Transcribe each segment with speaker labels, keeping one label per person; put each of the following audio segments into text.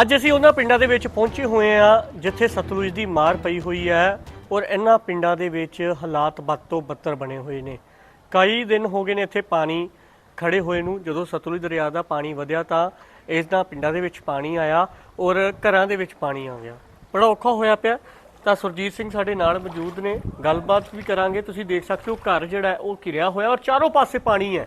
Speaker 1: ਅੱਜ ਅਸੀਂ ਉਹਨਾਂ ਪਿੰਡਾਂ ਦੇ ਵਿੱਚ ਪਹੁੰਚੇ ਹੋਏ ਆ ਜਿੱਥੇ ਸਤਲੁਜ ਦੀ ਮਾਰ ਪਈ ਹੋਈ ਹੈ ਔਰ ਇਹਨਾਂ ਪਿੰਡਾਂ ਦੇ ਵਿੱਚ ਹਾਲਾਤ ਬਦ ਤੋਂ ਬੱਤਰ ਬਣੇ ਹੋਏ ਨੇ। ਕਈ ਦਿਨ ਹੋ ਗਏ ਨੇ ਇੱਥੇ ਪਾਣੀ ਖੜੇ ਹੋਏ ਨੂੰ। ਜਦੋਂ ਸਤਲੁਜ ਦਰਿਆ ਦਾ ਪਾਣੀ ਵਧਿਆ ਤਾਂ ਇਸ ਦਾ ਪਿੰਡਾਂ ਦੇ ਵਿੱਚ ਪਾਣੀ ਆਇਆ ਔਰ ਘਰਾਂ ਦੇ ਵਿੱਚ ਪਾਣੀ ਆ ਗਿਆ। ਬੜਾ ਔਖਾ ਹੋਇਆ ਪਿਆ। ਤਾਂ ਸੁਰਜੀਤ ਸਿੰਘ ਸਾਡੇ ਨਾਲ ਮੌਜੂਦ ਨੇ। ਗੱਲਬਾਤ ਵੀ ਕਰਾਂਗੇ। ਤੁਸੀਂ ਦੇਖ ਸਕਦੇ ਹੋ ਘਰ ਜਿਹੜਾ ਉਹ ਘਿਰਿਆ ਹੋਇਆ ਔਰ ਚਾਰੋਂ ਪਾਸੇ ਪਾਣੀ ਹੈ।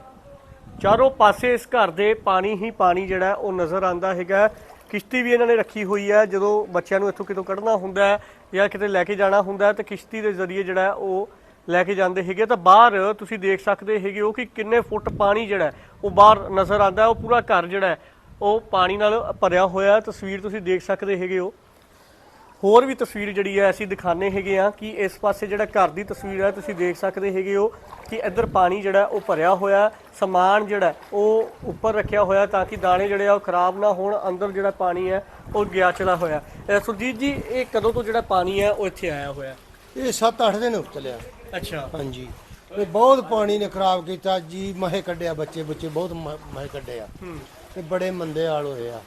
Speaker 1: ਚਾਰੋਂ ਪਾਸੇ ਇਸ ਘਰ ਦੇ ਪਾਣੀ ਹੀ ਪਾਣੀ ਜਿਹੜਾ ਉਹ ਨਜ਼ਰ ਆਂਦਾ ਹੈਗਾ। ਕਿਸ਼ਤੀ ਵੀ ਇਹਨਾਂ ਨੇ ਰੱਖੀ ਹੋਈ ਹੈ। ਜਦੋਂ ਬੱਚਿਆਂ ਨੂੰ ਇੱਥੋਂ ਕਿਤੋਂ ਕੱਢਣਾ ਹੁੰਦਾ ਹੈ ਜਾਂ ਕਿਤੇ ਲੈ ਕੇ ਜਾਣਾ ਹੁੰਦਾ ਹੈ, ਤਾਂ ਕਿਸ਼ਤੀ ਦੇ ਜ਼ਰੀਏ ਜਿਹੜਾ ਉਹ ਲੈ ਕੇ ਜਾਂਦੇ ਹੈਗੇ ਤਾਂ ਬਾਹਰ ਤੁਸੀਂ ਦੇਖ ਸਕਦੇ ਹੈਗੇ ਹੋ ਕਿ ਕਿੰਨੇ ਫੁੱਟ ਪਾਣੀ ਜਿਹੜਾ ਉਹ ਬਾਹਰ ਨਜ਼ਰ ਆਉਂਦਾ ਉਹ ਪੂਰਾ ਘਰ ਜਿਹੜਾ ਉਹ ਪਾਣੀ ਨਾਲ ਭਰਿਆ ਹੋਇਆ ਤਸਵੀਰ ਤੁਸੀਂ ਦੇਖ ਸਕਦੇ ਹੈਗੇ ਹੋ। ਹੋਰ ਵੀ ਤਸਵੀਰ ਜਿਹੜੀ ਹੈ ਅਸੀਂ ਦਿਖਾਣੇ ਹੈਗੇ ਆ ਕਿ ਇਸ ਪਾਸੇ ਜਿਹੜਾ ਘਰ ਦੀ ਤਸਵੀਰ ਹੈ ਤੁਸੀਂ ਦੇਖ ਸਕਦੇ ਹੈਗੇ ਹੋ ਕਿ ਇੱਧਰ ਪਾਣੀ ਜਿਹੜਾ ਉਹ ਭਰਿਆ ਹੋਇਆ ਹੈ। ਸਮਾਨ ਜਿਹੜਾ ਉਹ ਉੱਪਰ ਰੱਖਿਆ ਹੋਇਆ ਤਾਂ ਕਿ ਦਾਣੇ ਜਿਹੜੇ ਆ ਉਹ ਖਰਾਬ ਨਾ ਹੋਣ ਅੰਦਰ ਜਿਹੜਾ ਪਾਣੀ ਹੈ ਉਹ ਗਿਆ ਚਲਾ ਹੋਇਆ। ਸੁਰਜੀਤ ਜੀ ਇਹ ਕਦੋਂ ਤੋਂ ਜਿਹੜਾ ਪਾਣੀ ਹੈ ਉਹ ਇੱਥੇ ਆਇਆ ਹੋਇਆ?
Speaker 2: ਇਹ 7-8 ਦਿਨ ਉਤਲਿਆ
Speaker 1: ਅੱਛਾ।
Speaker 2: ਹਾਂਜੀ। ਤੇ ਬਹੁਤ ਪਾਣੀ ਨੇ ਖਰਾਬ ਕੀਤਾ ਜੀ ਮਹੇ ਕੱਢਿਆ ਬੱਚੇ ਬੱਚੇ ਬਹੁਤ ਮਹੇ ਕੱਢੇ ਆ। ਤੇ ਬੜੇ ਮੰਦੇ ਹਾਲ ਹੋਏ ਆ।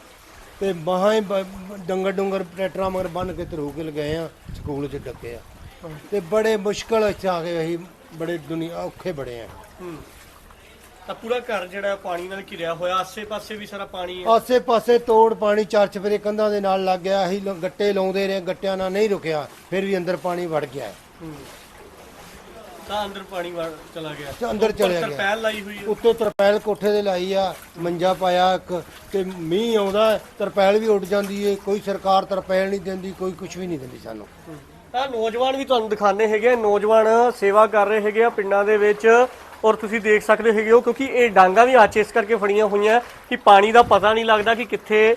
Speaker 2: ਤੇ ਮਹਾਂ ਹੀ ਬ- ਡੰਗਰ ਡੁੰਗਰ ਟਰੈਕਟਰਾਂ ਮਗਰ ਬੰਨ ਕੇ ਧਰੂ ਕੇ ਲਗਾਏ ਆ ਸਕੂਲ 'ਚ ਡੱਕੇ ਆ। ਤੇ ਬੜੇ ਮੁਸ਼ਕਲ ਇੱਥੇ ਆ ਕੇ ਅਸੀਂ ਬੜੇ ਦੁਨੀਆ ਔਖੇ ਬੜੇ ਆ।
Speaker 1: ਤਾਂ ਪੂਰਾ ਘਰ ਜਿਹੜਾ ਪਾਣੀ ਨਾਲ ਘਿਰਿਆ ਹੋਇਆ ਆਸੇ-ਪਾਸੇ ਵੀ ਸਾਰਾ ਪਾਣੀ ਹੈ?
Speaker 2: ਆਸੇ ਪਾਸੇ ਤੋੜ ਪਾਣੀ ਚਾਰ ਚਫੇਰੇ ਕੰਧਾਂ ਦੇ ਨਾਲ ਲੱਗ ਗਿਆ ਅਸੀਂ ਲ- ਗੱਟੇ ਲਾਉਂਦੇ ਰਹੇ ਗੱਟਿਆਂ ਨਾਲ ਨਹੀਂ ਰੁਕਿਆ ਫਿਰ ਵੀ ਅੰਦਰ ਪਾਣੀ ਵੜ ਗਿਆ। ਹੈ।
Speaker 1: ਤਾਂ ਅੰਦਰ ਪਾਣੀ ਵੜ ਚਲਾ ਗਿਆ।
Speaker 2: ਤੇ ਅੰਦਰ ਚਲਿਆ ਗਿਆ।
Speaker 1: ਤਰਪੈਲ ਲਾਈ ਹੋਈ ਹੈ।
Speaker 2: ਉੱਤੋਂ ਤਰਪੈਲ ਕੋਠੇ ਦੇ ਲਾਈ ਆ ਮੰਜਾ ਪਾਇਆ ਇੱਕ ਤੇ ਮੀਂਹ ਆਉਂਦਾ ਹੈ, ਤਰਪੈਲ ਵੀ ਉੱਡ ਜਾਂਦੀ ਏ ਕੋਈ ਸਰਕਾਰ ਤਰਪੈਲ ਨਹੀਂ ਦਿੰਦੀ ਕੋਈ ਕੁਝ ਵੀ ਨਹੀਂ ਦਿੰਦੀ ਸਾਨੂੰ।
Speaker 1: ਤਾਂ ਨੌਜਵਾਨ ਵੀ ਤੁਹਾਨੂੰ ਦਿਖਾਣੇ ਹੈਗੇ ਆ। ਨੌਜਵਾਨ ਸੇਵਾ ਕਰ ਰਹੇ ਹੈਗੇ ਆ ਪਿੰਡਾਂ ਦੇ ਵਿੱਚ। ਔਰ ਤੁਸੀਂ ਦੇਖ ਸਕਦੇ ਹੈਗੇ ਹੋ ਕਿਉਂਕਿ ਇਹ ਡਾਂਗਾ ਵੀ ਅੱਜ ਇਸ ਕਰਕੇ ਫੜੀਆਂ ਹੋਈਆਂ ਕਿ ਪਾਣੀ ਦਾ ਪਤਾ ਨਹੀਂ ਲੱਗਦਾ ਕਿ ਕਿੱਥੇ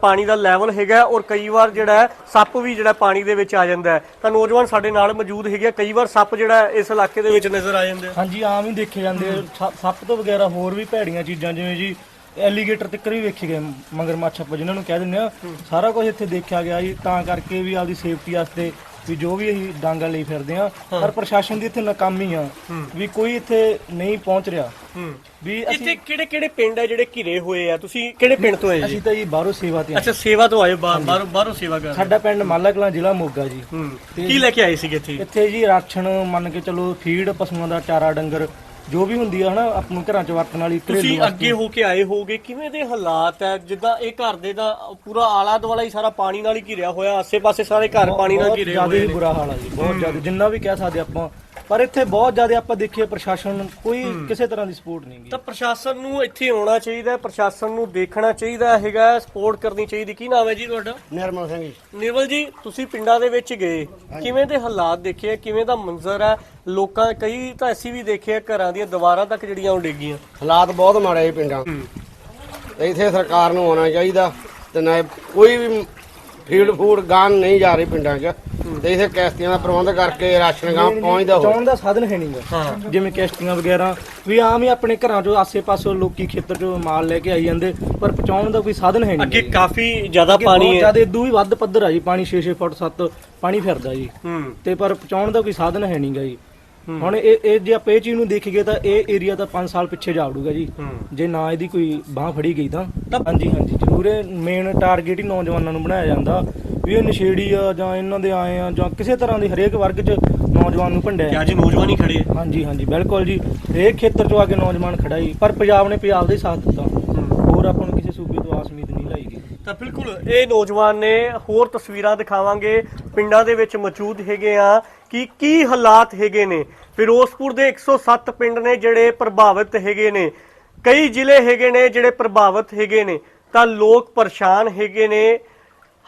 Speaker 1: ਪਾਣੀ ਦਾ ਲੈਵਲ ਹੈਗਾ ਔਰ ਕਈ ਵਾਰ ਜਿਹੜਾ ਸੱਪ ਵੀ ਜਿਹੜਾ ਪਾਣੀ ਦੇ ਵਿੱਚ ਆ ਜਾਂਦਾ ਤਾਂ ਨੌਜਵਾਨ ਸਾਡੇ ਨਾਲ ਮੌਜੂਦ ਹੈਗੇ। ਕਈ ਵਾਰ ਸੱਪ ਜਿਹੜਾ ਇਸ ਇਲਾਕੇ ਦੇ ਵਿੱਚ ਨਜ਼ਰ ਆ ਜਾਂਦੇ
Speaker 3: ਹਾਂਜੀ ਆਮ ਹੀ ਦੇਖੇ ਜਾਂਦੇ ਸੱਪ ਤੋਂ ਵਗੈਰਾ ਹੋਰ ਵੀ ਭੈੜੀਆਂ ਚੀਜ਼ਾਂ ਜਿਵੇਂ ਜੀ ਐਲੀਗੇਟਰ ਤੱਕ ਵੀ ਵੇਖੇ ਗਏ ਮਗਰਮੱਛ ਆਪਾਂ ਜਿਨ੍ਹਾਂ ਨੂੰ ਕਹਿ ਦਿੰਦੇ ਆ। ਸਾਰਾ ਕੁਝ ਇੱਥੇ ਦੇਖਿਆ ਗਿਆ ਜੀ। ਤਾਂ ਕਰਕੇ ਵੀ ਆਪਦੀ ਸੇਫਟੀ ਵਾਸਤੇ ਵੀ ਜੋ ਵੀ ਅਸੀਂ ਡਾਂਗਾ ਲਈ ਫਿਰਦੇ ਆ ਪਰ ਪ੍ਰਸ਼ਾਸਨ ਦੀ ਇੱਥੇ ਨਾਕਾਮੀ ਆ ਵੀ ਕੋਈ ਇੱਥੇ ਨਹੀਂ ਪਹੁੰਚ ਰਿਹਾ। ਵੀ
Speaker 1: ਇੱਥੇ ਕਿਹੜੇ ਕਿਹੜੇ ਪਿੰਡ ਹੈ ਜਿਹੜੇ ਘਿਰੇ ਹੋਏ ਆ? ਤੁਸੀਂ ਕਿਹੜੇ ਪਿੰਡ ਤੋਂ ਆਏ ਜੀ?
Speaker 3: ਅਸੀਂ ਤਾਂ ਜੀ ਬਾਹਰੋਂ ਸੇਵਾ ਤੇ
Speaker 1: ਅੱਛਾ ਸੇਵਾ ਤੋਂ ਆਏ ਬਾਹਰ ਬਾਹਰੋਂ ਸੇਵਾ ਕਰ
Speaker 3: ਸਾਡਾ ਪਿੰਡ ਮਾਲਾ ਕਲਾਂ ਜ਼ਿਲ੍ਹਾ ਮੋਗਾ ਜੀ।
Speaker 1: ਕੀ ਲੈ ਕੇ ਆਏ ਸੀਗੇ ਇੱਥੇ?
Speaker 3: ਇੱਥੇ ਜੀ ਰਾਸ਼ਨ ਮੰਨ ਕੇ ਚਲੋ ਫੀਡ ਪਸ਼ੂਆਂ ਦਾ ਚਾਰਾ ਡੰਗਰ ਜੋ ਵੀ ਹੁੰਦੀ ਆ ਹਨਾ ਆਪਣੇ ਘਰਾਂ ਚ ਵਰਤਣ ਵਾਲੀ ਘਰੇਲੂ
Speaker 1: ਤੁਸੀਂ। ਅੱਗੇ ਹੋ ਕੇ ਆਏ ਹੋਗੇ ਕਿਵੇਂ ਦੇ ਹਾਲਾਤ ਹੈ ਜਿੱਦਾਂ ਇਹ ਘਰ ਦੇ ਦਾ ਪੂਰਾ ਆਲਾ ਦੁਆਲਾ ਹੀ ਸਾਰਾ ਪਾਣੀ ਨਾਲ ਹੀ ਘਿਰਿਆ ਹੋਇਆ ਆਸੇ-ਪਾਸੇ ਸਾਰੇ ਘਰ ਪਾਣੀ ਨਾਲ ਘਿਰੇ
Speaker 3: ਜ਼ਿਆਦਾ
Speaker 1: ਹੋਏ
Speaker 3: ਹੀ
Speaker 1: ਨੇ।
Speaker 3: ਬੁਰਾ ਹਾਲ ਆ ਜੀ ਬਹੁਤ ਜ਼ਿਆਦਾ। ਜਿੰਨਾ ਵੀ ਕਹਿ ਸਕਦੇ ਆਪਾਂ ਪਰ ਇੱਥੇ ਬਹੁਤ ਜ਼ਿਆਦਾ ਆਪਾਂ ਦੇਖੀਏ ਪ੍ਰਸ਼ਾਸਨ ਨੂੰ ਕੋਈ ਕਿਸੇ ਤਰ੍ਹਾਂ ਦੀ ਸਪੋਰਟ ਨਹੀਂ ਗੀ।
Speaker 1: ਤਾਂ ਪ੍ਰਸ਼ਾਸਨ ਨੂੰ ਇੱਥੇ ਆਉਣਾ ਚਾਹੀਦਾ ਹੈ ਪ੍ਰਸ਼ਾਸਨ ਨੂੰ ਦੇਖਣਾ ਚਾਹੀਦਾ ਹੈਗਾ ਸਪੋਰਟ ਕਰਨੀ ਚਾਹੀਦੀ। ਕੀ ਨਾਮ ਹੈ ਜੀ ਤੁਹਾਡਾ?
Speaker 2: ਨਿਰਮਲ ਸਿੰਘ ਜੀ।
Speaker 1: ਨਿਰਮਲ ਜੀ ਤੁਸੀਂ ਪਿੰਡਾਂ ਦੇ ਵਿੱਚ ਗਏ। ਕਿਵੇਂ ਦੇ ਹਾਲਾਤ ਦੇਖੇ ਕਿਵੇਂ ਦਾ ਮੰਜ਼ਰ ਹੈ ਲੋਕਾਂ ਕਈ ਤਾਂ ਅਸੀਂ ਵੀ ਦੇਖਿਆ ਘਰਾਂ ਦੀਆਂ ਦੀਵਾਰਾਂ ਤੱਕ ਜਿਹੜੀਆਂ ਉਹ ਡਿੱਗੀਆਂ
Speaker 4: ਹਾਲਾਤ ਬਹੁਤ ਮਾੜੇ ਜੀ ਪਿੰਡਾਂ। ਇੱਥੇ ਸਰਕਾਰ ਨੂੰ ਆਉਣਾ ਚਾਹੀਦਾ ਤੇ ਨਾ ਕੋਈ ਵੀ ਫੀਲਡ ਫੂਡ ਗਾਨ ਨਹੀਂ ਜਾ ਰਹੀ ਪਿੰਡਾਂ 'ਚ। ਤੇ ਇੱਥੇ ਕਿਸ਼ਤੀਆਂ ਦਾ ਪ੍ਰਬੰਧ ਕਰਕੇ ਰਾਸ਼ਨ ਗਾਂ ਪਹੁੰਚਦਾ ਹੋ
Speaker 3: ਪਹੁੰਚਾਉਣ ਦਾ ਸਾਧਨ ਹੈ ਨਹੀਂਗਾ। ਜਿਵੇਂ ਕਿਸ਼ਤੀਆਂ ਵਗੈਰਾ ਵੀ ਆਮ ਹੀ ਆਪਣੇ ਘਰਾਂ ਚੋਂ ਆਸੇ-ਪਾਸੇ ਲੋਕੀ ਖੇਤਰ ਚੋਂ ਮਾਲ ਲੈ ਕੇ ਆਈ ਜਾਂਦੇ ਪਰ ਪਹੁੰਚਾਉਣ ਦਾ ਕੋਈ ਸਾਧਨ ਹੈ ਨਹੀਂ
Speaker 1: ਅੱਗੇ ਕਾਫੀ ਜ਼ਿਆਦਾ ਪਾਣੀ ਹੈ।
Speaker 3: ਜ਼ਿਆਦਾ ਇਦੋਂ ਵੀ ਵੱਧ ਪੱਧਰ ਆ ਜੀ ਪਾਣੀ 6-6 ਫੁੱਟ 7 ਪਾਣੀ ਫਿਰਦਾ ਜੀ।
Speaker 1: ਹੂੰ।
Speaker 3: ਤੇ ਪਰ ਪਹੁੰਚਾਉਣ ਦਾ ਕੋਈ ਸਾਧਨ ਹੈ ਨਹੀਂਗਾ ਜੀ। ਹੁਣ ਇਹ ਇਹ ਜੇ ਆਪਾਂ ਇਹ ਚੀਜ਼ ਨੂੰ ਦੇਖੀਏ ਤਾਂ ਇਹ ਏਰੀਆ ਤਾਂ 5 ਸਾਲ ਪਿੱਛੇ ਜਾ ਵੜੂਗਾ ਜੀ। ਜੇ ਨਾ ਇਹਦੀ ਕੋਈ ਬਾਹ ਫੜੀ ਗਈ ਤਾਂ। ਹਾਂਜੀ ਹਾਂਜੀ ਜ਼ਰੂਰ ਇਹ ਮੇਨ ਟਾਰਗੇਟ ਹੀ ਨੌਜਵਾਨਾਂ ਨੂੰ ਬਣਾਇਆ ਜਾਂਦਾ। ਵੀ ਇਹ ਨਸ਼ੇੜੀ ਆ ਜਾਂ ਇਹਨਾਂ ਦੇ ਆਏ ਆ ਜਾਂ ਕਿਸੇ ਤਰ੍ਹਾਂ ਦੀ ਹਰੇਕ ਵਰਗ 'ਚ ਨੌਜਵਾਨ ਨੂੰ ਭੰਡਿਆ।
Speaker 1: ਕਿ ਅੱਜ ਨੌਜਵਾਨ ਹੀ ਖੜੇ
Speaker 3: ਹਾਂਜੀ ਹਾਂਜੀ ਬਿਲਕੁਲ ਜੀ। ਹਰੇਕ ਖੇਤਰ 'ਚੋਂ ਆ ਕੇ ਨੌਜਵਾਨ ਖੜਾ ਜੀ। ਪਰ ਪੰਜਾਬ ਨੇ ਪੰਜਾਬ ਦਾ ਹੀ ਸਾਥ ਦਿੱਤਾ। ਹੋਰ ਆਪਾਂ ਨੂੰ ਕਿਸੇ ਸੂਬੇ ਤੋਂ ਆਸ ਉਮੀਦ ਨਹੀਂ ਲਾਈ ਗਈ।
Speaker 1: ਤਾਂ ਬਿਲਕੁਲ ਇਹ ਨੌਜਵਾਨ ਨੇ ਹੋਰ ਤਸਵੀਰਾਂ ਦਿਖਾਵਾਂਗੇ। ਪਿੰਡਾਂ ਦੇ ਵਿੱਚ ਮੌਜੂਦ ਹੈਗੇ ਆ। ਕਿ ਕੀ ਹਾਲਾਤ ਹੈਗੇ ਨੇ? ਫਿਰੋਜ਼ਪੁਰ ਦੇ 107 ਪਿੰਡ ਨੇ ਜਿਹੜੇ ਪ੍ਰਭਾਵਿਤ ਹੈਗੇ ਨੇ। ਕਈ ਜ਼ਿਲ੍ਹੇ ਹੈਗੇ ਨੇ ਜਿਹੜੇ ਪ੍ਰਭਾਵਿਤ ਹੈਗੇ ਨੇ। ਤਾਂ ਲੋਕ ਪਰੇਸ਼ਾਨ ਹੈਗੇ ਨੇ।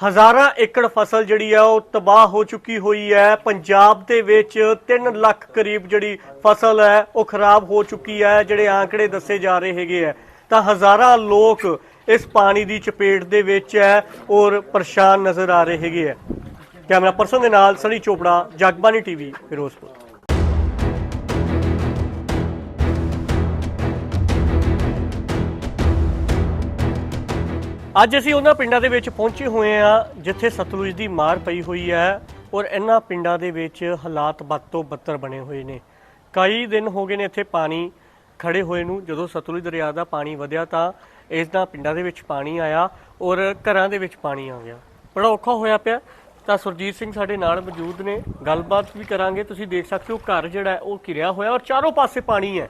Speaker 1: ਹਜ਼ਾਰਾਂ ਏਕੜ ਫਸਲ ਜਿਹੜੀ ਆ, ਉਹ ਤਬਾਹ ਹੋ ਚੁੱਕੀ ਹੋਈ ਹੈ। ਪੰਜਾਬ ਦੇ ਵਿੱਚ 3 ਲੱਖ ਕਰੀਬ ਜਿਹੜੀ ਫਸਲ ਹੈ, ਉਹ ਖਰਾਬ ਹੋ ਚੁੱਕੀ ਹੈ, ਜਿਹੜੇ ਆંકੜੇ ਦੱਸੇ ਜਾ ਰਹੇ ਹੈਗੇ ਆ। ਤਾਂ ਹਜ਼ਾਰਾਂ ਲੋਕ ਇਸ ਪਾਣੀ ਦੀ ਚਪੇਟ ਦੇ ਵਿੱਚ ਹੈ ਔਰ ਪਰੇਸ਼ਾਨ ਨਜ਼ਰ ਆ ਰਹੇ ਹੈਗੇ ਆ। ਕੈਮਰਾ ਪਰਸਨ ਦੇ ਨਾਲ ਸਣੀ ਚੋਪੜਾ ਜਗਬਾਨੀ ਟੀਵੀ, ਫਿਰੋਜ਼ਪੁਰ। ਅੱਜ ਅਸੀਂ ਉਹਨਾਂ ਪਿੰਡਾਂ ਦੇ ਵਿੱਚ ਪਹੁੰਚੇ ਹੋਏ ਆ ਜਿੱਥੇ ਸਤਲੁਜ ਦੀ ਮਾਰ ਪਈ ਹੋਈ ਹੈ ਔਰ ਇਹਨਾਂ ਪਿੰਡਾਂ ਦੇ ਵਿੱਚ ਹਾਲਾਤ ਬਦ ਤੋਂ ਬੱਤਰ ਬਣੇ ਹੋਏ ਨੇ। ਕਈ ਦਿਨ ਹੋ ਗਏ ਨੇ ਇੱਥੇ ਪਾਣੀ ਖੜੇ ਹੋਏ ਨੂੰ। ਜਦੋਂ ਸਤਲੁਜ ਦਰਿਆ ਦਾ ਪਾਣੀ ਵਧਿਆ ਤਾਂ ਇਸ ਦਾ ਪਿੰਡਾਂ ਦੇ ਵਿੱਚ ਪਾਣੀ ਆਇਆ ਔਰ ਘਰਾਂ ਦੇ ਵਿੱਚ ਪਾਣੀ ਆ ਗਿਆ। ਬੜਾ ਔਖਾ ਹੋਇਆ ਪਿਆ। ਤਾਂ ਸੁਰਜੀਤ ਸਿੰਘ ਸਾਡੇ ਨਾਲ ਮੌਜੂਦ ਨੇ। ਗੱਲਬਾਤ ਵੀ ਕਰਾਂਗੇ। ਤੁਸੀਂ ਦੇਖ ਸਕਦੇ ਹੋ ਘਰ ਜਿਹੜਾ ਉਹ ਘਿਰਿਆ ਹੋਇਆ ਔਰ ਚਾਰੋਂ ਪਾਸੇ ਪਾਣੀ ਹੈ।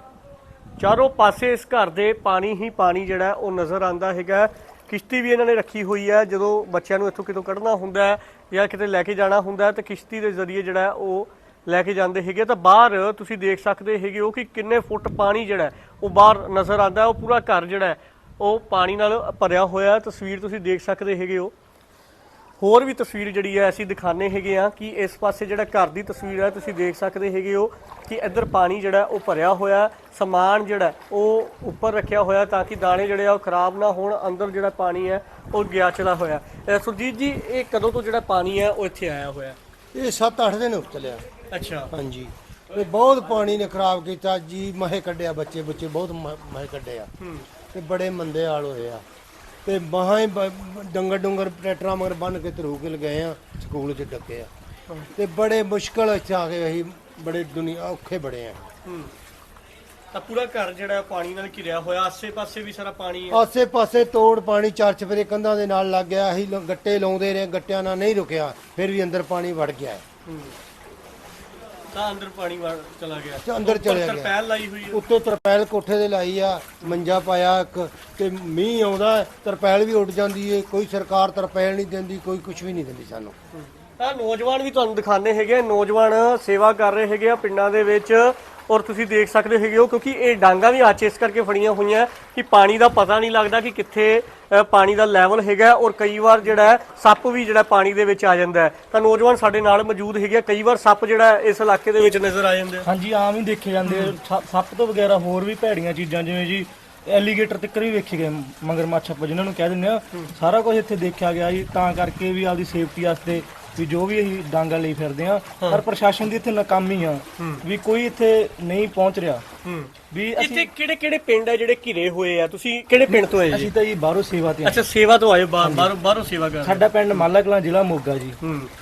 Speaker 1: ਚਾਰੋਂ ਪਾਸੇ ਇਸ ਘਰ ਦੇ ਪਾਣੀ ਹੀ ਪਾਣੀ ਜਿਹੜਾ ਉਹ ਨਜ਼ਰ ਆਂਦਾ ਹੈਗਾ ਕਿਸ਼ਤੀ ਵੀ ਇਹਨਾਂ ਨੇ ਰੱਖੀ ਹੋਈ ਹੈ। ਜਦੋਂ ਬੱਚਿਆਂ ਨੂੰ ਇੱਥੋਂ ਕਿਤੋਂ ਕੱਢਣਾ ਹੁੰਦਾ ਹੈ ਜਾਂ ਕਿਤੇ ਲੈ ਕੇ ਜਾਣਾ ਹੁੰਦਾ ਹੈ, ਤਾਂ ਕਿਸ਼ਤੀ ਦੇ ਜ਼ਰੀਏ ਜਿਹੜਾ ਉਹ ਲੈ ਕੇ ਜਾਂਦੇ ਹੈਗੇ ਤਾਂ ਬਾਹਰ ਤੁਸੀਂ ਦੇਖ ਸਕਦੇ ਹੈਗੇ ਹੋ ਕਿ ਕਿੰਨੇ ਫੁੱਟ ਪਾਣੀ ਜਿਹੜਾ ਉਹ ਬਾਹਰ ਨਜ਼ਰ ਆਂਦਾ ਉਹ ਪੂਰਾ ਘਰ ਜਿਹੜਾ ਉਹ ਪਾਣੀ ਨਾਲ ਭਰਿਆ ਹੋਇਆ ਤਸਵੀਰ ਤੁਸੀਂ ਦੇਖ ਸਕਦੇ ਹੈਗੇ ਹੋ। ਹੋਰ ਵੀ ਤਸਵੀਰ ਜਿਹੜੀ ਹੈ ਅਸੀਂ ਦਿਖਾਣੇ ਹੈਗੇ ਆ ਕਿ ਇਸ ਪਾਸੇ ਜਿਹੜਾ ਘਰ ਦੀ ਤਸਵੀਰ ਹੈ ਤੁਸੀਂ ਦੇਖ ਸਕਦੇ ਹੈਗੇ ਹੋ ਕਿ ਇੱਧਰ ਪਾਣੀ ਜਿਹੜਾ ਉਹ ਭਰਿਆ ਹੋਇਆ ਸਮਾਨ ਜਿਹੜਾ ਉਹ ਉੱਪਰ ਰੱਖਿਆ ਹੋਇਆ ਤਾਂ ਕਿ ਦਾਣੇ ਜਿਹੜੇ ਆ ਉਹ ਖਰਾਬ ਨਾ ਹੋਣ ਅੰਦਰ ਜਿਹੜਾ ਪਾਣੀ ਹੈ ਉਹ ਗਿਆ ਚਲਾ ਹੋਇਆ ਸੁਰਜੀਤ ਜੀ ਇਹ ਕਦੋਂ ਤੋਂ ਜਿਹੜਾ ਪਾਣੀ ਹੈ ਉਹ ਇੱਥੇ ਆਇਆ ਹੋਇਆ
Speaker 2: ਇਹ 7-8 ਦਿਨ ਹੋ ਚਲਿਆ
Speaker 1: ਅੱਛਾ।
Speaker 2: ਹਾਂਜੀ। ਤੇ ਬਹੁਤ ਪਾਣੀ ਨੇ ਖਰਾਬ ਕੀਤਾ ਜੀ ਮਹੇ ਕੱਢਿਆ ਬੱਚੇ ਬੱਚੇ ਬਹੁਤ ਮਹੇ ਕੱਢੇ ਆ। ਤੇ ਬੜੇ ਮੰਦੇ ਹਾਲ ਹੋਏ ਆ। ਤੇ ਮਹਾਂ ਹੀ ਬ- ਡੰਗਰ ਡੁੰਗਰ ਟਰੈਕਟਰਾਂ ਮਗਰ ਬੰਨ ਕੇ ਧਰੂ ਕੇ ਲਗਾਏ ਆ ਸਕੂਲ 'ਚ ਡੱਕੇ ਆ। ਤੇ ਬੜੇ ਮੁਸ਼ਕਲ ਇੱਥੇ ਆ ਕੇ ਅਸੀਂ ਬੜੇ ਦੁਨੀਆ ਔਖੇ ਬੜੇ ਆ।
Speaker 1: ਤਾਂ ਪੂਰਾ ਘਰ ਜਿਹੜਾ ਪਾਣੀ ਨਾਲ ਘਿਰਿਆ ਹੋਇਆ ਆਸੇ-ਪਾਸੇ ਵੀ ਸਾਰਾ ਪਾਣੀ ਹੈ?
Speaker 2: ਆਸੇ ਪਾਸੇ ਤੋੜ ਪਾਣੀ ਚਾਰ ਚਫੇਰੇ ਕੰਧਾਂ ਦੇ ਨਾਲ ਲੱਗ ਗਿਆ ਅਸੀਂ ਲ- ਗੱਟੇ ਲਾਉਂਦੇ ਰਹੇ ਗੱਟਿਆਂ ਨਾਲ ਨਹੀਂ ਰੁਕਿਆ ਫਿਰ ਵੀ ਅੰਦਰ ਪਾਣੀ ਵੜ ਗਿਆ। ਹੈ।
Speaker 1: ਤਾਂ ਅੰਦਰ ਪਾਣੀ ਵੜ ਚਲਾ ਗਿਆ।
Speaker 2: ਤੇ ਅੰਦਰ
Speaker 1: ਉੱਪਰ
Speaker 2: ਚਲਿਆ ਗਿਆ।
Speaker 1: ਤਰਪਾਲ ਲਾਈ ਹੋਈ ਹੈ।
Speaker 2: ਉੱਤੋਂ ਤਰਪੈਲ ਕੋਠੇ ਦੇ ਲਾਈ ਆ ਮੰਜਾ ਪਾਇਆ ਇੱਕ ਤੇ ਮੀਂਹ ਆਉਂਦਾ ਹੈ, ਤਰਪੈਲ ਵੀ ਉੱਡ ਜਾਂਦੀ ਏ ਕੋਈ ਸਰਕਾਰ ਤਰਪੈਲ ਨਹੀਂ ਦਿੰਦੀ ਕੋਈ ਕੁਝ ਵੀ ਨਹੀਂ ਦਿੰਦੀ ਸਾਨੂੰ।
Speaker 1: ਤਾਂ ਨੌਜਵਾਨ ਵੀ ਤੁਹਾਨੂੰ ਦਿਖਾਣੇ ਹੈਗੇ ਆ। ਨੌਜਵਾਨ ਸੇਵਾ ਕਰ ਰਹੇ ਹੈਗੇ ਆ ਪਿੰਡਾਂ ਦੇ ਵਿੱਚ। ਔਰ ਤੁਸੀਂ ਦੇਖ ਸਕਦੇ ਹੈਗੇ ਹੋ ਕਿਉਂਕਿ ਇਹ ਡਾਂਗਾ ਵੀ ਅੱਜ ਇਸ ਕਰਕੇ ਫੜੀਆਂ ਹੋਈਆਂ ਕਿ ਪਾਣੀ ਦਾ ਪਤਾ ਨਹੀਂ ਲੱਗਦਾ ਕਿ ਕਿੱਥੇ ਪਾਣੀ ਦਾ ਲੈਵਲ ਹੈਗਾ ਔਰ ਕਈ ਵਾਰ ਜਿਹੜਾ ਸੱਪ ਵੀ ਜਿਹੜਾ ਪਾਣੀ ਦੇ ਵਿੱਚ ਆ ਜਾਂਦਾ ਤਾਂ ਨੌਜਵਾਨ ਸਾਡੇ ਨਾਲ ਮੌਜੂਦ ਹੈਗੇ। ਕਈ ਵਾਰ ਸੱਪ ਜਿਹੜਾ ਇਸ ਇਲਾਕੇ ਦੇ ਵਿੱਚ ਨਜ਼ਰ ਆ ਜਾਂਦੇ
Speaker 3: ਹਾਂਜੀ ਆਮ ਹੀ ਦੇਖੇ ਜਾਂਦੇ ਸੱਪ ਤੋਂ ਵਗੈਰਾ ਹੋਰ ਵੀ ਭੈੜੀਆਂ ਚੀਜ਼ਾਂ ਜਿਵੇਂ ਜੀ ਐਲੀਗੇਟਰ ਤੱਕ ਵੀ ਵੇਖੇ ਗਏ ਮਗਰਮੱਛ ਆਪਾਂ ਜਿਨ੍ਹਾਂ ਨੂੰ ਕਹਿ ਦਿੰਦੇ ਆ। ਸਾਰਾ ਕੁਝ ਇੱਥੇ ਦੇਖਿਆ ਗਿਆ ਜੀ। ਤਾਂ ਕਰਕੇ ਵੀ ਆਪਦੀ ਸੇਫਟੀ ਵਾਸਤੇ ਵੀ ਜੋ ਵੀ ਅਸੀਂ ਡਾਂਗਾ ਲਈ ਫਿਰਦੇ ਆ ਪਰ ਪ੍ਰਸ਼ਾਸਨ ਦੀ ਇੱਥੇ ਨਾਕਾਮੀ ਆ ਵੀ ਕੋਈ ਇੱਥੇ ਨਹੀਂ ਪਹੁੰਚ ਰਿਹਾ। ਵੀ ਅਸੀਂ
Speaker 1: ਇੱਥੇ ਕਿਹੜੇ ਕਿਹੜੇ ਪਿੰਡ ਹੈ ਜਿਹੜੇ ਘਿਰੇ ਹੋਏ ਆ? ਤੁਸੀਂ ਕਿਹੜੇ ਪਿੰਡ ਤੋਂ ਆਏ ਜੀ?
Speaker 3: ਅਸੀਂ ਤਾਂ ਜੀ ਬਾਹਰੋਂ ਸੇਵਾ ਤੇ ਆਏ।
Speaker 1: ਅੱਛਾ ਸੇਵਾ ਤੋਂ ਆਏ ਬਾਹਰ ਬਾਹਰੋਂ ਸੇਵਾ ਕਰ
Speaker 3: ਸਾਡਾ ਪਿੰਡ ਮਾਲਾ ਕਲਾਂ ਜ਼ਿਲ੍ਹਾ ਮੋਗਾ ਜੀ।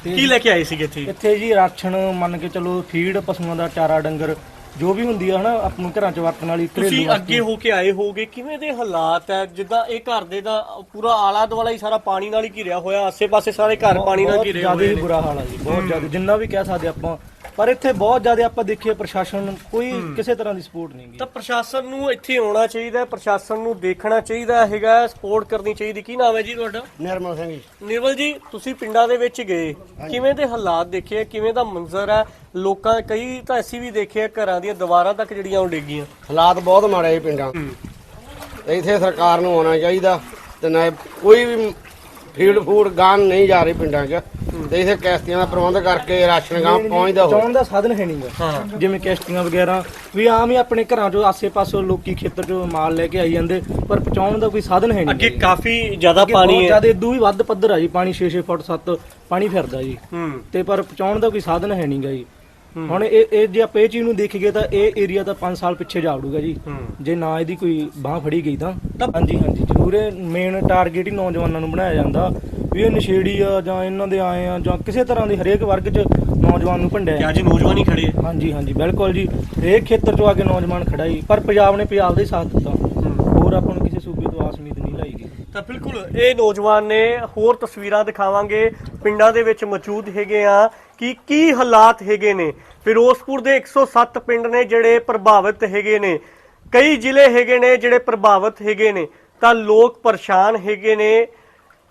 Speaker 1: ਕੀ ਲੈ ਕੇ ਆਏ ਸੀਗੇ ਇੱਥੇ?
Speaker 3: ਇੱਥੇ ਜੀ ਰਾਸ਼ਨ ਮੰਨ ਕੇ ਚਲੋ ਫੀਡ ਪਸ਼ੂਆਂ ਦਾ ਚਾਰਾ ਡੰਗਰ ਜੋ ਵੀ ਹੁੰਦੀ ਆ ਹਨਾ ਆਪਾਂ ਨੂੰ ਘਰਾਂ ਚ ਵਰਤਣ ਵਾਲੀ
Speaker 1: ਤੁਸੀਂ
Speaker 3: ਘਰੇਲੂ
Speaker 1: ਅੱਗੇ ਹੋ ਕੇ ਆਏ ਹੋਗੇ ਕਿਵੇਂ ਦੇ ਹਾਲਾਤ ਹੈ ਜਿੱਦਾਂ ਇਹ ਘਰ ਦੇ ਦਾ ਪੂਰਾ ਆਲਾ ਦੁਆਲਾ ਹੀ ਸਾਰਾ ਪਾਣੀ ਨਾਲ ਹੀ ਘਿਰਿਆ ਹੋਇਆ ਆਸੇ-ਪਾਸੇ ਸਾਰੇ ਘਰ ਪਾਣੀ ਨਾਲ ਘਿਰੇ
Speaker 3: ਜ਼ਿਆਦਾ
Speaker 1: ਹੋਏ
Speaker 3: ਹੀ
Speaker 1: ਨੇ।
Speaker 3: ਬੁਰਾ ਹਾਲ ਆ ਜੀ ਬਹੁਤ ਜ਼ਿਆਦਾ। ਜਿੰਨਾ ਵੀ ਕਹਿ ਸਕਦੇ ਆਪਾਂ ਪਰ ਇੱਥੇ ਬਹੁਤ ਜ਼ਿਆਦਾ ਆਪਾਂ ਦੇਖੀਏ ਪ੍ਰਸ਼ਾਸਨ ਕੋਈ ਕਿਸੇ ਤਰ੍ਹਾਂ ਦੀ ਸਪੋਰਟ ਨਹੀਂ ਗੀ।
Speaker 1: ਤਾਂ ਪ੍ਰਸ਼ਾਸਨ ਨੂੰ ਇੱਥੇ ਆਉਣਾ ਚਾਹੀਦਾ ਹੈ ਪ੍ਰਸ਼ਾਸਨ ਨੂੰ ਦੇਖਣਾ ਚਾਹੀਦਾ ਹੈਗਾ ਸਪੋਰਟ ਕਰਨੀ ਚਾਹੀਦੀ। ਕੀ ਨਾਮ ਹੈ ਜੀ ਤੁਹਾਡਾ?
Speaker 4: ਨਿਰਮਲ ਸਿੰਘ ਜੀ।
Speaker 1: ਨਿਰਮਲ ਜੀ ਤੁਸੀਂ ਪਿੰਡਾਂ ਦੇ ਵਿੱਚ ਗਏ। ਕਿਵੇਂ ਦੇ ਹਾਲਾਤ ਦੇਖੇ? ਕਿਵੇਂ ਦਾ ਮੰਜ਼ਰ ਹੈ? ਲੋਕਾਂ ਕਈ ਤਾਂ ਅਸੀਂ ਵੀ ਦੇਖਿਆ ਘਰਾਂ ਦੀਆਂ ਦੀਵਾਰਾਂ ਤੱਕ ਜਿਹੜੀਆਂ ਉਹ ਡਿੱਗੀਆਂ।
Speaker 4: ਹਾਲਾਤ ਬਹੁਤ ਮਾੜੇ ਜੀ ਪਿੰਡਾਂ। ਤੇ ਇੱਥੇ ਸਰਕਾਰ ਨੂੰ ਆਉਣਾ ਚਾਹੀਦਾ ਤੇ ਨਾ ਕੋਈ ਵੀ ਫੀਡ ਫੂਡ ਗਾਨ ਨਹੀਂ ਜਾ ਰਹੀ ਪਿੰਡਾਂ 'ਚ। ਤੇ ਇੱਥੇ ਕਿਸ਼ਤੀਆਂ ਦਾ ਪ੍ਰਬੰਧ ਕਰਕੇ ਰਾਸ਼ਨ ਗਾਂ ਪਹੁੰਚਦਾ ਹੋਵੇ।
Speaker 3: ਦਾ ਸਾਧਨ ਹੈ ਨਹੀਂਗਾ।
Speaker 1: ਹਾਂ।
Speaker 3: ਜਿਵੇਂ ਕਿਸ਼ਤੀਆਂ ਵਗੈਰਾ ਵੀ ਆਮ ਹੀ ਆਪਣੇ ਘਰਾਂ ਚੋਂ ਆਸੇ-ਪਾਸੋਂ ਲੋਕੀ ਖੇਤਰ ਚੋਂ ਮਾਲ ਲੈ ਕੇ ਆਈ ਜਾਂਦੇ ਪਰ ਪਹੁੰਚਾਉਣ ਦਾ ਕੋਈ ਸਾਧਨ ਹੈ ਨਹੀਂ
Speaker 1: ਅੱਗੇ ਕਾਫੀ ਜ਼ਿਆਦਾ ਪਾਣੀ ਹੈ।
Speaker 3: ਜ਼ਿਆਦਾ ਇਦੋਂ ਵੀ ਵੱਧ ਪੱਧਰ ਆ ਜੀ ਪਾਣੀ 6-6 ਫੁੱਟ 7 ਪਾਣੀ ਫਿਰਦਾ ਜੀ।
Speaker 1: ਹੂੰ।
Speaker 3: ਤੇ ਪਰ ਪਹੁੰਚਾਉਣ ਦਾ ਕੋਈ ਸਾਧਨ ਹੈ ਨਹੀਂਗਾ ਜੀ। ਹੁਣ ਇਹ ਇਹ ਜੇ ਆਪਾਂ ਇਹ ਚੀਜ਼ ਨੂੰ ਦੇਖੀਏ ਤਾਂ ਇਹ ਏਰੀਆ ਤਾਂ 5 ਸਾਲ ਪਿੱਛੇ ਜਾ ਵੜੂਗਾ ਜੀ।
Speaker 1: ਹੂੰ।
Speaker 3: ਜੇ ਨਾ ਇਹਦੀ ਕੋਈ ਬਾਹ ਫੜੀ ਗਈ ਤਾਂ। ਹਾਂਜੀ ਹਾਂਜੀ ਜ਼ਰੂਰ ਇਹ ਮੇਨ ਟਾਰਗੇਟ ਹੀ ਨੌਜਵਾਨਾਂ ਨੂੰ ਬਣਾਇਆ ਜਾਂਦਾ। ਵੀ ਇਹ ਨਸ਼ੇੜੀ ਆ ਜਾਂ ਇਹਨਾਂ ਦੇ ਆਏ ਆ ਜਾਂ ਕਿਸੇ ਤਰ੍ਹਾਂ ਦੇ ਹਰੇਕ ਵਰਗ 'ਚ ਨੌਜਵਾਨ ਨੂੰ ਭੰਡਿਆ।
Speaker 1: ਕਿ ਅੱਜ ਨੌਜਵਾਨ ਹੀ ਖੜੇ ਹੈ
Speaker 3: ਹਾਂਜੀ ਹਾਂਜੀ ਬਿਲਕੁਲ ਜੀ। ਹਰੇਕ ਖੇਤਰ 'ਚੋਂ ਆ ਕੇ ਨੌਜਵਾਨ ਖੜਾ ਜੀ। ਪਰ ਪੰਜਾਬ ਨੇ ਪੰਜਾਬ ਦਾ ਹੀ ਸਾਥ ਦਿੱਤਾ। ਹੋਰ ਆਪਾਂ ਨੂੰ ਕਿਸੇ ਸੂਬੇ ਤੋਂ ਆਸ ਉਮੀਦ ਨਹੀਂ ਲਾਈ ਗਈ।
Speaker 1: ਤਾਂ ਬਿਲਕੁਲ ਇਹ ਨੌਜਵਾਨ ਨੇ ਹੋਰ ਤਸਵੀਰਾਂ ਦਿਖਾਵਾਂਗੇ। ਪਿੰਡਾਂ ਦੇ ਵਿੱਚ ਮੌਜੂਦ ਹੈਗੇ ਆ ਕਿ ਕੀ ਹਾਲਾਤ ਹੈਗੇ ਨੇ। ਫਿਰੋਜ਼ਪੁਰ ਦੇ 107 ਪਿੰਡ ਨੇ ਜਿਹੜੇ ਪ੍ਰਭਾਵਿਤ ਹੈਗੇ ਨੇ। ਕਈ ਜ਼ਿਲ੍ਹੇ ਹੈਗੇ ਨੇ ਜਿਹੜੇ ਪ੍ਰਭਾਵਿਤ ਹੈਗੇ ਨੇ। ਤਾਂ ਲੋਕ ਪਰੇਸ਼ਾਨ ਹੈਗੇ ਨੇ।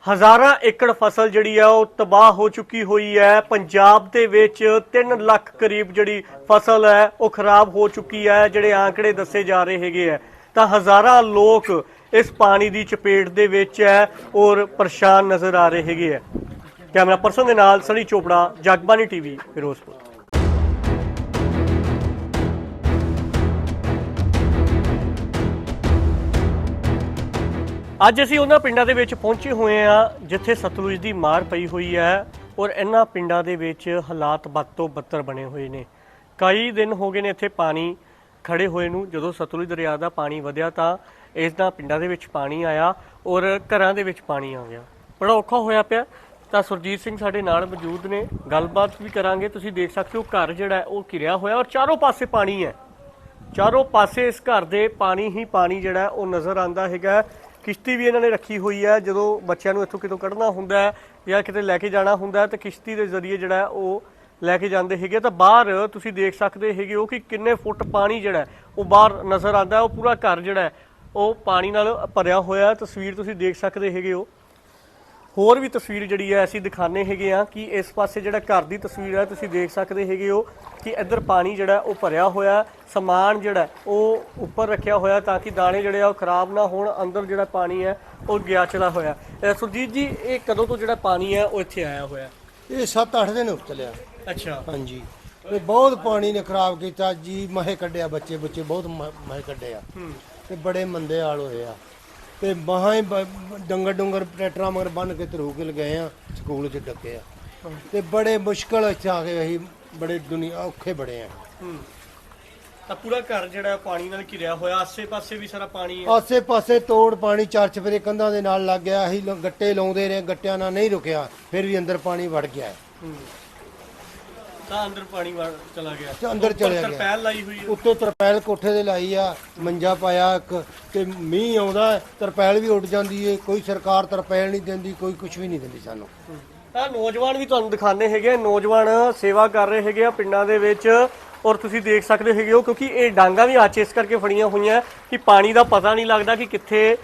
Speaker 1: ਹਜ਼ਾਰਾਂ ਏਕੜ ਫਸਲ ਜਿਹੜੀ ਆ ਉਹ ਤਬਾਹ ਹੋ ਚੁੱਕੀ ਹੋਈ ਹੈ। ਪੰਜਾਬ ਦੇ ਵਿੱਚ 3 ਲੱਖ ਕਰੀਬ ਜਿਹੜੀ ਫਸਲ ਹੈ, ਉਹ ਖਰਾਬ ਹੋ ਚੁੱਕੀ ਹੈ, ਜਿਹੜੇ ਆંકੜੇ ਦੱਸੇ ਜਾ ਰਹੇ ਹੈਗੇ ਆ। ਤਾਂ ਹਜ਼ਾਰਾਂ ਲੋਕ ਇਸ ਪਾਣੀ ਦੀ ਚਪੇਟ ਦੇ ਵਿੱਚ ਹੈ ਔਰ ਪਰੇਸ਼ਾਨ ਨਜ਼ਰ ਆ ਰਹੇ ਹੈਗੇ ਆ। ਕੈਮਰਾ ਪਰਸਨ ਦੇ ਨਾਲ ਸਣੀ ਚੋਪੜਾ ਜਗਬਾਨੀ ਟੀਵੀ, ਫਿਰੋਜ਼ਪੁਰ। ਅੱਜ ਅਸੀਂ ਉਹਨਾਂ ਪਿੰਡਾਂ ਦੇ ਵਿੱਚ ਪਹੁੰਚੇ ਹੋਏ ਆ ਜਿੱਥੇ ਸਤਲੁਜ ਦੀ ਮਾਰ ਪਈ ਹੋਈ ਹੈ ਔਰ ਇਹਨਾਂ ਪਿੰਡਾਂ ਦੇ ਵਿੱਚ ਹਾਲਾਤ ਬਦ ਤੋਂ ਬੱਤਰ ਬਣੇ ਹੋਏ ਨੇ। ਕਈ ਦਿਨ ਹੋ ਗਏ ਨੇ ਇੱਥੇ ਪਾਣੀ ਖੜੇ ਹੋਏ ਨੂੰ। ਜਦੋਂ ਸਤਲੁਜ ਦਰਿਆ ਦਾ ਪਾਣੀ ਵਧਿਆ ਤਾਂ ਇਸ ਦਾ ਪਿੰਡਾਂ ਦੇ ਵਿੱਚ ਪਾਣੀ ਆਇਆ ਔਰ ਘਰਾਂ ਦੇ ਵਿੱਚ ਪਾਣੀ ਆ ਗਿਆ। ਬੜਾ ਔਖਾ ਹੋਇਆ ਪਿਆ। ਤਾਂ ਸੁਰਜੀਤ ਸਿੰਘ ਸਾਡੇ ਨਾਲ ਮੌਜੂਦ ਨੇ। ਗੱਲਬਾਤ ਵੀ ਕਰਾਂਗੇ। ਤੁਸੀਂ ਦੇਖ ਸਕਦੇ ਹੋ ਘਰ ਜਿਹੜਾ ਉਹ ਘਿਰਿਆ ਹੋਇਆ ਔਰ ਚਾਰੋਂ ਪਾਸੇ ਪਾਣੀ ਹੈ। ਚਾਰੋਂ ਪਾਸੇ ਇਸ ਘਰ ਦੇ ਪਾਣੀ ਹੀ ਪਾਣੀ ਜਿਹੜਾ ਉਹ ਨਜ਼ਰ ਆਂਦਾ ਹੈਗਾ ਕਿਸ਼ਤੀ ਵੀ ਇਹਨਾਂ ਨੇ ਰੱਖੀ ਹੋਈ ਹੈ। ਜਦੋਂ ਬੱਚਿਆਂ ਨੂੰ ਇੱਥੋਂ ਕਿਤੋਂ ਕੱਢਣਾ ਹੁੰਦਾ ਹੈ ਜਾਂ ਕਿਤੇ ਲੈ ਕੇ ਜਾਣਾ ਹੁੰਦਾ ਹੈ, ਤਾਂ ਕਿਸ਼ਤੀ ਦੇ ਜ਼ਰੀਏ ਜਿਹੜਾ ਉਹ ਲੈ ਕੇ ਜਾਂਦੇ ਹੈਗੇ ਤਾਂ ਬਾਹਰ ਤੁਸੀਂ ਦੇਖ ਸਕਦੇ ਹੈਗੇ ਹੋ ਕਿ ਕਿੰਨੇ ਫੁੱਟ ਪਾਣੀ ਜਿਹੜਾ ਉਹ ਬਾਹਰ ਨਜ਼ਰ ਆਉਂਦਾ ਉਹ ਪੂਰਾ ਘਰ ਜਿਹੜਾ ਉਹ ਪਾਣੀ ਨਾਲ ਭਰਿਆ ਹੋਇਆ ਤਸਵੀਰ ਤੁਸੀਂ ਦੇਖ ਸਕਦੇ ਹੈਗੇ ਹੋ। ਹੋਰ ਵੀ ਤਸਵੀਰ ਜਿਹੜੀ ਹੈ ਅਸੀਂ ਦਿਖਾਣੇ ਹੈਗੇ ਆ ਕਿ ਇਸ ਪਾਸੇ ਜਿਹੜਾ ਘਰ ਦੀ ਤਸਵੀਰ ਹੈ ਤੁਸੀਂ ਦੇਖ ਸਕਦੇ ਹੈਗੇ ਹੋ ਕਿ ਇੱਧਰ ਪਾਣੀ ਜਿਹੜਾ ਉਹ ਭਰਿਆ ਹੋਇਆ। ਸਮਾਨ ਜਿਹੜਾ ਉਹ ਉੱਪਰ ਰੱਖਿਆ ਹੋਇਆ ਤਾਂ ਕਿ ਦਾਣੇ ਜਿਹੜੇ ਆ ਉਹ ਖਰਾਬ ਨਾ ਹੋਣ ਅੰਦਰ ਜਿਹੜਾ ਪਾਣੀ ਹੈ ਉਹ ਗਿਆ ਚਲਾ ਹੋਇਆ ਸੁਰਜੀਤ ਜੀ ਇਹ ਕਦੋਂ ਤੋਂ ਜਿਹੜਾ ਪਾਣੀ ਹੈ ਉਹ ਇੱਥੇ ਆਇਆ ਹੋਇਆ
Speaker 2: ਇਹ 7-8 ਦਿਨ ਹੋ ਚੱਲਿਆ।
Speaker 1: ਅੱਛਾ।
Speaker 2: ਹਾਂਜੀ। ਤੇ ਬਹੁਤ ਪਾਣੀ ਨੇ ਖਰਾਬ ਕੀਤਾ ਜੀ ਮਹੇ ਕੱਢਿਆ ਬੱਚੇ ਬੱਚੇ ਬਹੁਤ ਮਹੇ ਕੱਢੇ ਆ ਤੇ ਬੜੇ ਮੰਦੇ ਹਾਲ ਹੋਏ ਆ। ਤੇ ਮਹਾਂ ਹੀ ਬ- ਡੰਗਰ ਡੰਗਰ ਟਰੈਕਟਰਾਂ ਮਗਰ ਬੰਨ ਕੇ ਧਰੂ ਕੇ ਲਗਾਏ ਆ ਸਕੂਲ 'ਚ ਡੱਕੇ ਆ। ਤੇ ਬੜੇ ਮੁਸ਼ਕਲ ਇੱਥੇ ਆ ਕੇ ਅਸੀਂ ਬੜੇ ਦੁਨੀਆ ਔਖੇ ਬੜੇ ਆ।
Speaker 1: ਤਾਂ ਪੂਰਾ ਘਰ ਜਿਹੜਾ ਹੈ ਪਾਣੀ ਨਾਲ ਘਿਰਿਆ ਹੋਇਆ ਆਸੇ-ਪਾਸੇ ਵੀ ਸਾਰਾ ਪਾਣੀ ਹੈ?
Speaker 2: ਆਸੇ ਪਾਸੇ ਤੋੜ ਪਾਣੀ ਚਾਰ ਚਫੇਰੇ ਕੰਧਾਂ ਦੇ ਨਾਲ ਲੱਗ ਗਿਆ ਅਸੀਂ ਲ- ਗੱਟੇ ਲਾਉਂਦੇ ਰਹੇ ਗੱਟਿਆਂ ਨਾਲ ਨਹੀਂ ਰੁਕਿਆ ਫਿਰ ਵੀ ਅੰਦਰ ਪਾਣੀ ਵੜ ਗਿਆ।
Speaker 1: ਤਾਂ ਅੰਦਰ ਪਾਣੀ ਵੜ ਚਲਾ ਗਿਆ।
Speaker 2: ਤੇ ਅੰਦਰ
Speaker 1: ਉੱਪਰ
Speaker 2: ਚਲਿਆ ਗਿਆ।
Speaker 1: ਤਰਪਾਲ ਲਾਈ ਹੋਈ ਹੈ
Speaker 2: ਉੱਤੇ ਤਰਪੈਲ ਕੋਠੇ ਦੇ ਲਾਈ ਆ ਮੰਜਾ ਪਾਇਆ ਇੱਕ ਤੇ ਮੀਂਹ ਆਉਂਦਾ ਹੈ, ਤਰਪੈਲ ਵੀ ਉੱਡ ਜਾਂਦੀ ਏ ਕੋਈ ਸਰਕਾਰ ਤਰਪੈਲ ਨਹੀਂ ਦਿੰਦੀ ਕੋਈ ਕੁਝ ਵੀ ਨਹੀਂ ਦਿੰਦੀ ਸਾਨੂੰ।
Speaker 1: ਤਾਂ ਨੌਜਵਾਨ ਵੀ ਤੁਹਾਨੂੰ ਦਿਖਾਣੇ ਹੈਗੇ ਆ। ਨੌਜਵਾਨ ਸੇਵਾ ਕਰ ਰਹੇ ਹੈਗੇ ਆ ਪਿੰਡਾਂ ਦੇ ਵਿੱਚ। ਔਰ ਤੁਸੀਂ ਦੇਖ ਸਕਦੇ ਹੈਗੇ ਹੋ ਕਿਉਂਕਿ ਇਹ ਡਾਂਗਾਂ ਵੀ ਅੱਜ ਇਸ ਕਰਕੇ ਫੜੀਆਂ ਹੋਈਆਂ ਕਿ ਪਾਣੀ ਦਾ ਪਤਾ ਨਹੀਂ ਲੱਗਦਾ ਕਿ ਕਿੱਥੇ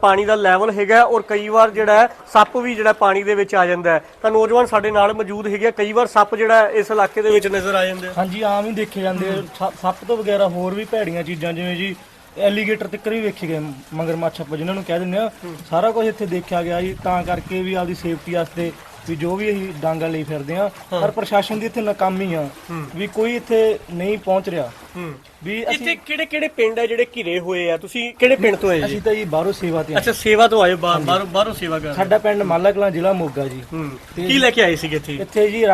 Speaker 1: ਪਾਣੀ ਦਾ ਲੈਵਲ ਹੈਗਾ ਔਰ ਕਈ ਵਾਰ ਜਿਹੜਾ ਸੱਪ ਵੀ ਜਿਹੜਾ ਪਾਣੀ ਦੇ ਵਿੱਚ ਆ ਜਾਂਦਾ ਤਾਂ ਨੌਜਵਾਨ ਸਾਡੇ ਨਾਲ ਮੌਜੂਦ ਹੈਗੇ ਆ। ਕਈ ਵਾਰ ਸੱਪ ਜਿਹੜਾ ਇਸ ਇਲਾਕੇ ਦੇ ਵਿੱਚ ਨਜ਼ਰ ਆ ਜਾਂਦੇ
Speaker 3: ਹਾਂਜੀ, ਆਮ ਹੀ ਦੇਖੇ ਜਾਂਦੇ ਆ। ਸ- ਸੱਪ ਤੋਂ ਵਗੈਰਾ ਹੋਰ ਵੀ ਭੈੜੀਆਂ ਚੀਜ਼ਾਂ ਜਿਵੇਂ ਜੀ ਐਲੀਗੇਟਰ ਤੱਕ ਵੀ ਵੇਖੇ ਗਏ ਮਗਰਮੱਛ ਆਪਾਂ ਜਿਨ੍ਹਾਂ ਨੂੰ ਕਹਿ ਦਿੰਦੇ ਆ ਸਾਰਾ ਕੁਝ ਇੱਥੇ ਦੇਖਿਆ ਗਿਆ ਜੀ ਤਾਂ ਕਰਕੇ ਵੀ ਆਪਦੀ ਸੇਫਟੀ ਵਾਸਤੇ ਵੀ ਜੋ ਵੀ ਅਸੀਂ ਡਾਂਗਾ ਲਈ ਫਿਰਦੇ ਆ ਪਰ ਪ੍ਰਸ਼ਾਸਨ ਦੀ ਇੱਥੇ ਨਾਕਾਮੀ ਆ ਵੀ ਕੋਈ ਇੱਥੇ ਨਹੀਂ ਪਹੁੰਚ ਰਿਹਾ। ਵੀ
Speaker 1: ਇੱਥੇ ਕਿਹੜੇ ਕਿਹੜੇ ਪਿੰਡ ਹੈ ਜਿਹੜੇ ਘਿਰੇ ਹੋਏ ਆ? ਤੁਸੀਂ ਕਿਹੜੇ ਪਿੰਡ ਤੋਂ ਆਏ ਜੀ?
Speaker 3: ਅਸੀਂ ਤਾਂ ਜੀ ਬਾਹਰੋਂ ਸੇਵਾ ਤੇ ਆਏ।
Speaker 1: ਅੱਛਾ ਸੇਵਾ ਤੋਂ ਆਏ ਬਾਹਰ ਬਾਹਰੋਂ ਸੇਵਾ ਕਰ
Speaker 3: ਸਾਡਾ ਪਿੰਡ ਮਾਲਾ ਕਲਾਂ ਜ਼ਿਲ੍ਹਾ ਮੋਗਾ ਜੀ।
Speaker 1: ਕੀ ਲੈ ਕੇ ਆਏ ਸੀਗੇ ਇੱਥੇ?
Speaker 3: ਇੱਥੇ ਜੀ